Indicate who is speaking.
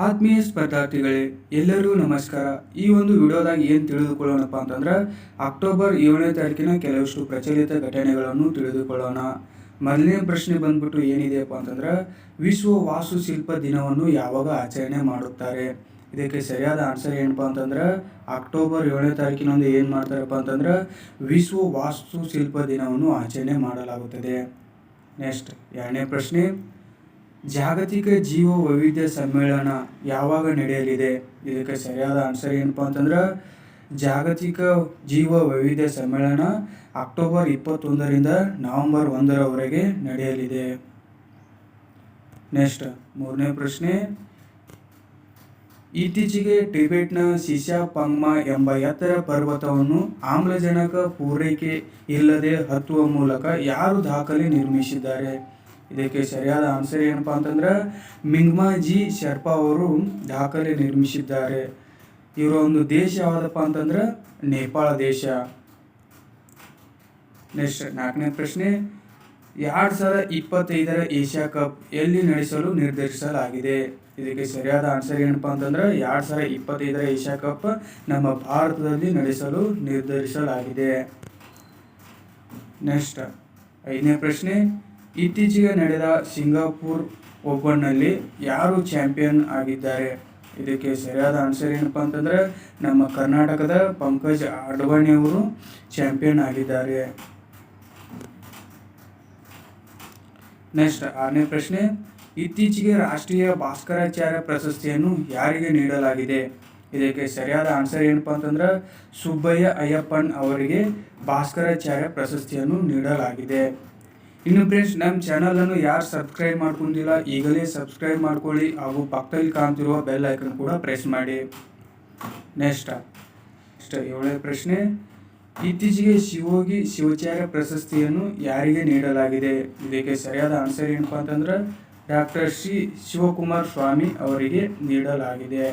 Speaker 1: ಆತ್ಮೀಯ ಸ್ಪರ್ಧಾರ್ಥಿಗಳೇ, ಎಲ್ಲರಿಗೂ ನಮಸ್ಕಾರ. ಈ ಒಂದು ವಿಡಿಯೋದಾಗ ಏನು ತಿಳಿದುಕೊಳ್ಳೋಣಪ್ಪ ಅಂತಂದ್ರೆ, ಅಕ್ಟೋಬರ್ ಏಳನೇ ತಾರೀಕಿನ ಕೆಲವಷ್ಟು ಪ್ರಚಲಿತ ಘಟನೆಗಳನ್ನು ತಿಳಿದುಕೊಳ್ಳೋಣ. ಮೊದಲನೇ ಪ್ರಶ್ನೆ ಬಂದ್ಬಿಟ್ಟು ಏನಿದೆಯಪ್ಪ ಅಂತಂದ್ರೆ, ವಿಶ್ವ ವಾಸ್ತುಶಿಲ್ಪ ದಿನವನ್ನು ಯಾವಾಗ ಆಚರಣೆ ಮಾಡುತ್ತಾರೆ? ಇದಕ್ಕೆ ಸರಿಯಾದ ಆನ್ಸರ್ ಏನಪ್ಪ ಅಂತಂದ್ರೆ, ಅಕ್ಟೋಬರ್ ಏಳನೇ ತಾರೀಕಿನಂದು ಏನು ಮಾಡ್ತಾರಪ್ಪ ಅಂತಂದ್ರೆ, ವಿಶ್ವ ವಾಸ್ತುಶಿಲ್ಪ ದಿನವನ್ನು ಆಚರಣೆ ಮಾಡಲಾಗುತ್ತದೆ. ನೆಕ್ಸ್ಟ್ ಎರಡನೇ ಪ್ರಶ್ನೆ. ಜಾಗತಿಕ ಜೀವ ವೈವಿಧ್ಯ ಸಮ್ಮೇಳನ ಯಾವಾಗ ನಡೆಯಲಿದೆ? ಇದಕ್ಕೆ ಸರಿಯಾದ ಆನ್ಸರ್ ಏನಪ್ಪ ಅಂತಂದ್ರೆ, ಜಾಗತಿಕ ಜೀವ ವೈವಿಧ್ಯ ಸಮ್ಮೇಳನ ಅಕ್ಟೋಬರ್ ಇಪ್ಪತ್ತೊಂದರಿಂದ ನವೆಂಬರ್ ಒಂದರವರೆಗೆ ನಡೆಯಲಿದೆ. ನೆಕ್ಸ್ಟ್, ಮೂರನೇ ಪ್ರಶ್ನೆ. ಇತ್ತೀಚೆಗೆ ಟಿಬೆಟ್ನ ಶಿಶಾ ಪಂಗ್ಮಾ ಎಂಬ ಎತ್ತರ ಪರ್ವತವನ್ನು ಆಮ್ಲಜನಕ ಪೂರೈಕೆ ಇಲ್ಲದೆ ಹತ್ತುವ ಮೂಲಕ ಯಾರು ದಾಖಲೆ ನಿರ್ಮಿಸಿದ್ದಾರೆ? ಇದಕ್ಕೆ ಸರಿಯಾದ ಆನ್ಸರ್ ಏನಪ್ಪ ಅಂತಂದ್ರೆ ಮಿಂಗ್ಮಾ ಜಿ ಶರ್ಪಾ ಅವರು ದಾಖಲೆ ನಿರ್ಮಿಸಿದ್ದಾರೆ. ಇವರ ಒಂದು ದೇಶ ಯಾವುದಪ್ಪ ಅಂತಂದ್ರೆ ನೇಪಾಳ ದೇಶ. ನೆಕ್ಸ್ಟ್ ನಾಲ್ಕನೇ ಪ್ರಶ್ನೆ, ಎರಡು ಸಾವಿರದ ಇಪ್ಪತ್ತೈದರ ಏಷ್ಯಾ ಕಪ್ ಎಲ್ಲಿ ನಡೆಸಲು ನಿರ್ಧರಿಸಲಾಗಿದೆ? ಇದಕ್ಕೆ ಸರಿಯಾದ ಆನ್ಸರ್ ಏನಪ್ಪ ಅಂತಂದ್ರೆ ಎರಡು ಸಾವಿರದ ಇಪ್ಪತ್ತೈದರ ಏಷ್ಯಾ ಕಪ್ ನಮ್ಮ ಭಾರತದಲ್ಲಿ ನಡೆಸಲು ನಿರ್ಧರಿಸಲಾಗಿದೆ. ನೆಕ್ಸ್ಟ್ ಐದನೇ ಪ್ರಶ್ನೆ ಇತ್ತೀಚೆಗೆ ನಡೆದ ಸಿಂಗಾಪುರ್ ಓಪನ್ನಲ್ಲಿ ಯಾರು ಚಾಂಪಿಯನ್ ಆಗಿದ್ದಾರೆ? ಇದಕ್ಕೆ ಸರಿಯಾದ ಆನ್ಸರ್ ಏನಪ್ಪ ಅಂತಂದ್ರೆ, ನಮ್ಮ ಕರ್ನಾಟಕದ ಪಂಕಜ್ ಅಡ್ವಾಣಿ ಅವರು ಚಾಂಪಿಯನ್ ಆಗಿದ್ದಾರೆ. ನೆಕ್ಸ್ಟ್ ಆರನೇ ಪ್ರಶ್ನೆ, ಇತ್ತೀಚೆಗೆ ರಾಷ್ಟ್ರೀಯ ಭಾಸ್ಕರಾಚಾರ್ಯ ಪ್ರಶಸ್ತಿಯನ್ನು ಯಾರಿಗೆ ನೀಡಲಾಗಿದೆ? ಇದಕ್ಕೆ ಸರಿಯಾದ ಆನ್ಸರ್ ಏನಪ್ಪ ಅಂತಂದ್ರೆ, ಸುಬ್ಬಯ್ಯ ಅಯ್ಯಪ್ಪನ್ ಅವರಿಗೆ ಭಾಸ್ಕರಾಚಾರ್ಯ ಪ್ರಶಸ್ತಿಯನ್ನು ನೀಡಲಾಗಿದೆ. ಇನ್ನು ಫ್ರೆಂಡ್ಸ್ ನಮ್ಮ ಚಾನಲನ್ನು ಯಾರು ಸಬ್ಸ್ಕ್ರೈಬ್ ಮಾಡ್ಕೊಂಡಿಲ್ಲ, ಈಗಲೇ ಸಬ್ಸ್ಕ್ರೈಬ್ ಮಾಡ್ಕೊಳ್ಳಿ ಹಾಗೂ ಪಕ್ಕದಲ್ಲಿ ಕಾಣ್ತಿರುವ ಬೆಲ್ ಐಕನ್ ಕೂಡ ಪ್ರೆಸ್ ಮಾಡಿ. ನೆಕ್ಸ್ಟ್ ನೆಕ್ಸ್ಟ್ ಏಳನೇ ಪ್ರಶ್ನೆ. ಇತ್ತೀಚೆಗೆ ಶಿವೋಗಿ ಶಿವಾಚಾರ್ಯ ಪ್ರಶಸ್ತಿಯನ್ನು ಯಾರಿಗೆ ನೀಡಲಾಗಿದೆ? ಇದಕ್ಕೆ ಸರಿಯಾದ ಆನ್ಸರ್ ಏನಪ್ಪ ಅಂತಂದ್ರೆ, ಡಾಕ್ಟರ್ ಶ್ರೀ ಶಿವಕುಮಾರ್ ಸ್ವಾಮಿ ಅವರಿಗೆ ನೀಡಲಾಗಿದೆ.